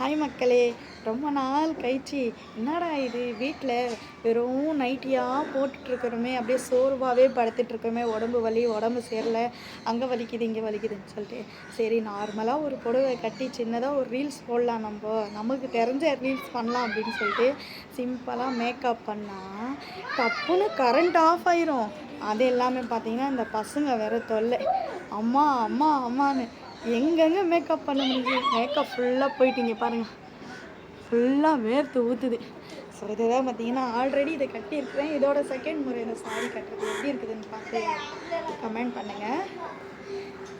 Hi மக்களே ரொம்ப நாள் கழிச்சு. என்னடா இது? வீட்டில் வெறும் நைட்டியாக போட்டுட்ருக்குறோமே அப்படியே சோர்வாகவே படுத்துட்ருக்கோமே உடம்பு வலி உடம்பு சேரல அங்கே வலிக்குது இங்கே வலிக்குதுன்னு சொல்லிட்டு. சரி நார்மலாக ஒரு புடவை கட்டி சின்னதாக ஒரு ரீல்ஸ் போடலாம் நம்ம. நமக்கு தெரிஞ்ச ரீல்ஸ் பண்ணலாம் அப்படின்னு சொல்லிட்டு சிம்பிளாக மேக்கப் பண்ணால் டப்புன்னு கரண்ட் ஆஃப் ஆயிரும். அது எல்லாமே பார்த்தீங்கன்னா இந்த பசங்க வேற தொல்லை. அம்மா அம்மா அம்மான்னு. எங்கெங்கே மேக்கப் பண்ண முடியுது? மேக்கப் ஃபுல்லாக போயிட்டீங்க பாருங்கள் ஃபுல்லாக வேர்த்து ஊற்றுது ஸோ இதை தான் பார்த்தீங்கன்னா ஆல்ரெடி இதை கட்டியிருக்கிறேன். இதோட செகண்ட் முறை இந்த சாரி கட்டுறது எப்படி இருக்குதுன்னு பார்த்து கமெண்ட் பண்ணுங்கள்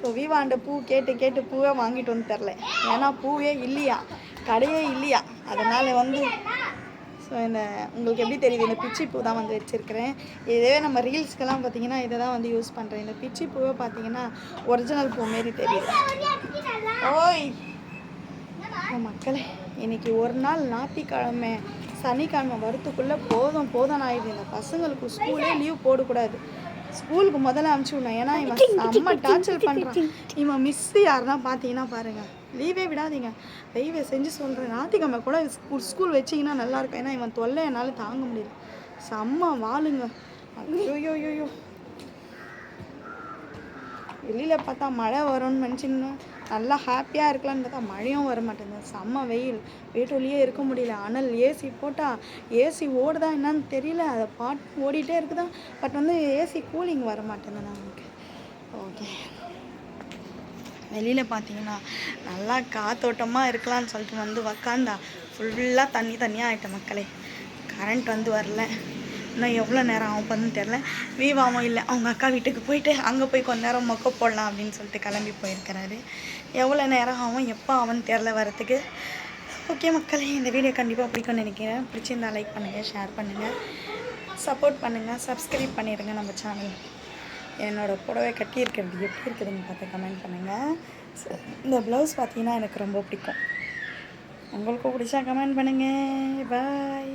ஸோ வீவாண்ட பூ கேட்டு கேட்டு பூவே வாங்கிட்டு வந்து தரல. ஏன்னா பூவே இல்லையா? கடையே இல்லையா? அதனால் வந்து ஸோ இந்த உங்களுக்கு எப்படி தெரியுது? இந்த பிச்சி பூ தான் வந்து வச்சுருக்கிறேன். இதே நம்ம ரீல்ஸ்க்கெல்லாம் பார்த்தீங்கன்னா இதை தான் வந்து யூஸ் பண்ணுறேன் இந்த பிச்சி பூவை பார்த்தீங்கன்னா ஒரிஜினல் பூ மாரி தெரியுது. ஓய்! மக்களே இன்னைக்கு ஒரு நாள் ஞாத்திக்கிழமை சனிக்கிழமை வரத்துக்குள்ளே போதும் போதும் ஆயிடுது. இந்த பசங்களுக்கு ஸ்கூலே லீவ் போடக்கூடாது. ஸ்கூலுக்கு முதல்ல அனுப்பிச்சி விடணும். ஏன்னா இவன் செம்ம டார்ச்சர் பண்ணுறான் இவன் மிஸ்ஸு யாருன்னா பார்த்தீங்கன்னா பாருங்கள் லீவே விடாதீங்க. தயவு செஞ்சு சொல்கிறேன் ஞாயிற்றுக்கிழமை கூட ஸ்கூல் ஸ்கூல் வச்சிங்கன்னா நல்லாயிருக்கும் ஏன்னா இவன் தொல்லை என்னால் தாங்க முடியல. செம்ம வாளுங்க. ஐயோ ஐயோ வெளியில் பார்த்தா மழை வரும்னு நினச்சின்னு நல்லா ஹாப்பியாக இருக்கலாம்னு பார்த்தா மழையும் வர மாட்டேங்குது. செம்ம வெயில். வீட்டுள்ளேயே இருக்க முடியல. அனல் ஏசி போட்டால் ஏசி ஓடுதா என்னன்னு தெரியல. அதை பாட்டு ஓடிட்டே இருக்குதா. பட் வந்து ஏசி கூலிங் வர மாட்டேங்குது நமக்கு. ஓகே வெளியில் பார்த்தீங்கன்னா நல்லா காத்தோட்டமாக இருக்கலாம்னு சொல்லிட்டு வந்து உக்காந்தா ஃபுல்லாக தண்ணி தண்ணியாக ஆகிட்ட மக்களே. கரண்ட் வந்து வரல. இன்னும் எவ்வளோ நேரம் ஆகும் பண்ணு தெரில வீவாவும் இல்லை. அவங்க அக்கா வீட்டுக்கு போயிட்டு அங்கே போய் கொஞ்ச நேரம் மொக்க போடலாம் அப்படின்னு சொல்லிட்டு கிளம்பி போயிருக்கிறாரு. எவ்வளோ நேரம் ஆகும்? எப்போ அவன் தெரில வரத்துக்கு ஓகே மக்களே இந்த வீடியோ கண்டிப்பாக பிடிக்கும்னு நினைக்கிறேன். பிடிச்சிருந்தா லைக் பண்ணுங்கள் ஷேர் பண்ணுங்கள் சப்போர்ட் பண்ணுங்கள் சப்ஸ்கிரைப் பண்ணிடுங்க நம்ம சேனல் என்னோடய புடவை கட்டியிருக்கிறது எப்படி இருக்குதுன்னு பார்த்து கமெண்ட் பண்ணுங்கள் இந்த ப்ளவுஸ் பார்த்தீங்கன்னா எனக்கு ரொம்ப பிடிக்கும். உங்களுக்கும் பிடிச்சா கமெண்ட் பண்ணுங்கள் பாய்